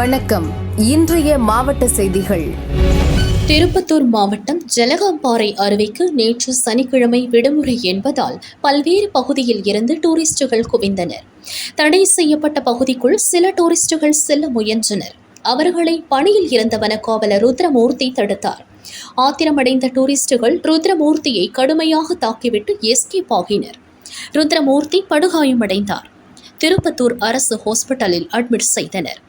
வணக்கம். இன்றைய மாவட்ட செய்திகள். திருப்பத்தூர் மாவட்டம் ஜலகாம்பாறை அருவிக்கு நேற்று சனிக்கிழமை விடுமுறை என்பதால் பல்வேறு பகுதியில் இருந்து டூரிஸ்டுகள் குவிந்தனர். தடை செய்யப்பட்ட பகுதிக்குள் சில டூரிஸ்டுகள் செல்ல முயன்றனர். அவர்களை பணியில் இருந்த வனக்காவலர் ருத்ரமூர்த்தி தடுத்தார். ஆத்திரமடைந்த டூரிஸ்டுகள் ருத்ரமூர்த்தியை கடுமையாக தாக்கிவிட்டு எஸ்கேப் ஆகினர். ருத்ரமூர்த்தி படுகாயமடைந்தார். திருப்பத்தூர் அரசு ஹாஸ்பிட்டலில் அட்மிட் செய்தனர்.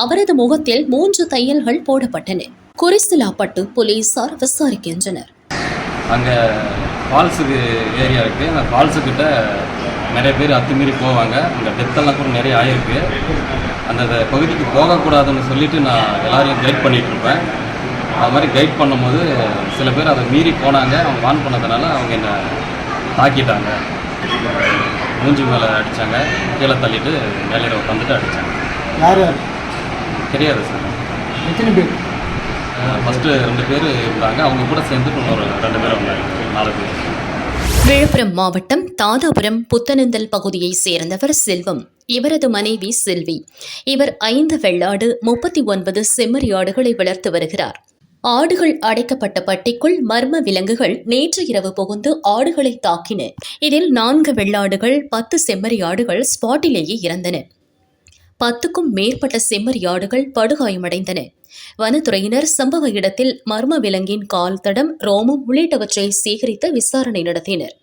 அவரது முகத்தில் மூன்று தையல்கள் போடப்பட்டன. குறிசிலாப்பட்டு போலீசார் விசாரிக்கின்றனர். அங்கே ஃபால்ஸுக்கு ஏரியா இருக்குது அந்த ஃபால்ஸுக்கிட்ட நிறைய பேர் அத்துமீறி போவாங்க. அங்கே டெத்தெல்லாம் கூட நிறைய ஆயிருக்கு. அந்த அந்த பகுதிக்கு போகக்கூடாதுன்னு சொல்லிட்டு நான் எல்லாரையும் கைட் பண்ணிட்டு இருப்பேன். அது மாதிரி கைட் பண்ணும்போது சில பேர் அதை மீறி போனாங்க. அவங்க வான் பண்ணதுனால அவங்க என்னை தாக்கிட்டாங்க. மூஞ்சி மேலே அடித்தாங்க கீழே தள்ளிட்டு மேலே உட்காந்துட்டு அடித்தாங்க யார் யார்? தெரியாது சார். எத்தனை பேர்? ஃபஸ்ட்டு ரெண்டு பேர் இருந்தாங்க. அவங்க கூட சேர்ந்துட்டு இன்னொரு ரெண்டு பேர் வந்தாங்க நாலு பேர். விழுப்புரம் மாவட்டம் தாதாபுரம் புத்தனந்தல் பகுதியைச் சேர்ந்தவர் செல்வம். இவரது மனைவி செல்வி. இவர் ஐந்து வெள்ளாடு முப்பத்தி ஒன்பது செம்மறியாடுகளை வளர்த்து வருகிறார். ஆடுகள் அடைக்கப்பட்ட பட்டிக்குள் மர்ம விலங்குகள் நேற்று இரவு புகுந்து ஆடுகளை தாக்கின. இதில் நான்கு வெள்ளாடுகள் பத்து செம்மறியாடுகள் ஸ்பாட்டிலேயே இறந்தன. பத்துக்கும் மேற்பட்ட செம்மறியாடுகள் படுகாயமடைந்தன. வனத்துறையினர் சம்பவ இடத்தில் மர்ம விலங்கின் கால் தடம் ரோமம் உள்ளிட்டவற்றை சேகரித்து விசாரணை நடத்தினர்.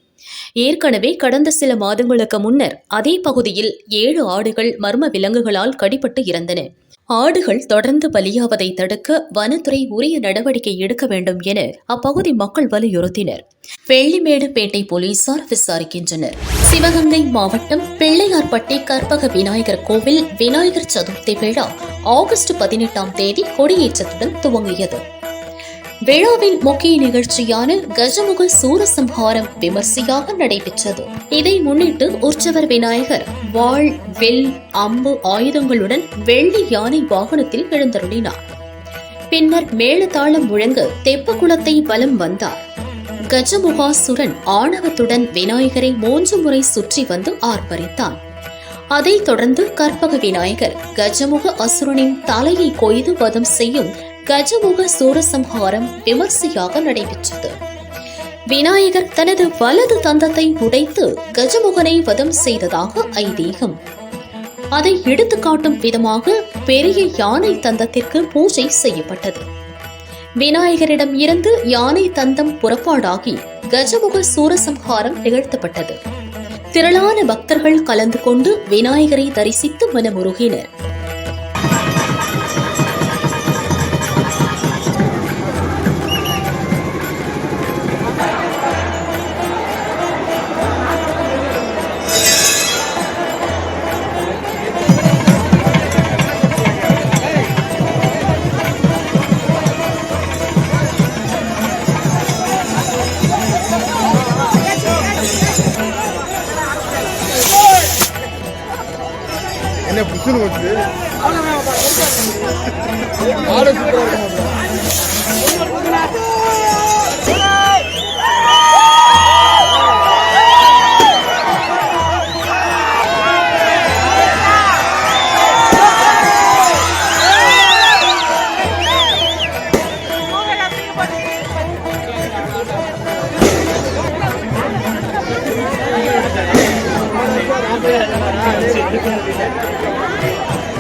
ஏற்கனவே கடந்த சில மாதங்களுக்கு முன்னர் அதே பகுதியில் ஏழு ஆடுகள் மர்ம விலங்குகளால் கடிபட்டு இறந்தன. ஆடுகள் தொடர்ந்து பலியாவதை தடுக்க வனத்துறை உரிய நடவடிக்கை எடுக்க வேண்டும் என அப்பகுதி மக்கள் வலியுறுத்தினர். வெள்ளிமேடுபேட்டை போலீசார் விசாரிக்கின்றனர். சிவகங்கை மாவட்டம் பிள்ளையார்பட்டி கற்பக விநாயகர் கோவில் விநாயகர் சதுர்த்தி விழா ஆகஸ்ட் பதினெட்டாம் தேதி கொடியேற்றத்துடன் துவங்கியது. விழாவின் முக்கிய நிகழ்ச்சியான கஜமுக சூரசம்ஹாரம் விமர்சையாக நடைபெற்றது. இதை முன்னிட்டு உற்சவர் விநாயகர் வாள் வில் அம்பு ஆயுதங்களுடன் வெள்ளி யானை வாகனத்தில் எழுந்தருளினார். பின்னர் மேளதாளம் முழங்க தெப்பகுளத்தை வலம் வந்தார். கஜமுகாசுரன் ஆணவத்துடன் விநாயகரை மூன்று முறை சுற்றி வந்து ஆர்ப்பரித்தான். அதைத் தொடர்ந்து கற்பக விநாயகர் கஜமுக அசுரனின் தலையை கொய்து வதம் செய்யும் கஜமுக சூரசம்ஹாரம் விமர்சையாக நடைபெற்றது. விநாயகர் தனது வலது தந்தத்தை உடைத்து கஜமுகனை வதம் செய்ததாக ஐதீகம். அதை எடுத்துக்காட்டும் விதமாக பெரிய யானை தந்தத்திற்கு பூஜை செய்யப்பட்டது. விநாயகரிடம் இருந்து யானை தந்தம் புறப்பாடாகி கஜமுக சூரசம்ஹாரம் நிகழ்த்தப்பட்டது. திரளான பக்தர்கள் கலந்து கொண்டு விநாயகரை தரிசித்து மனமுருகினர். என்ன புசுன்னு வந்து ஆடு சூப்பராக இருக்கும். 对对对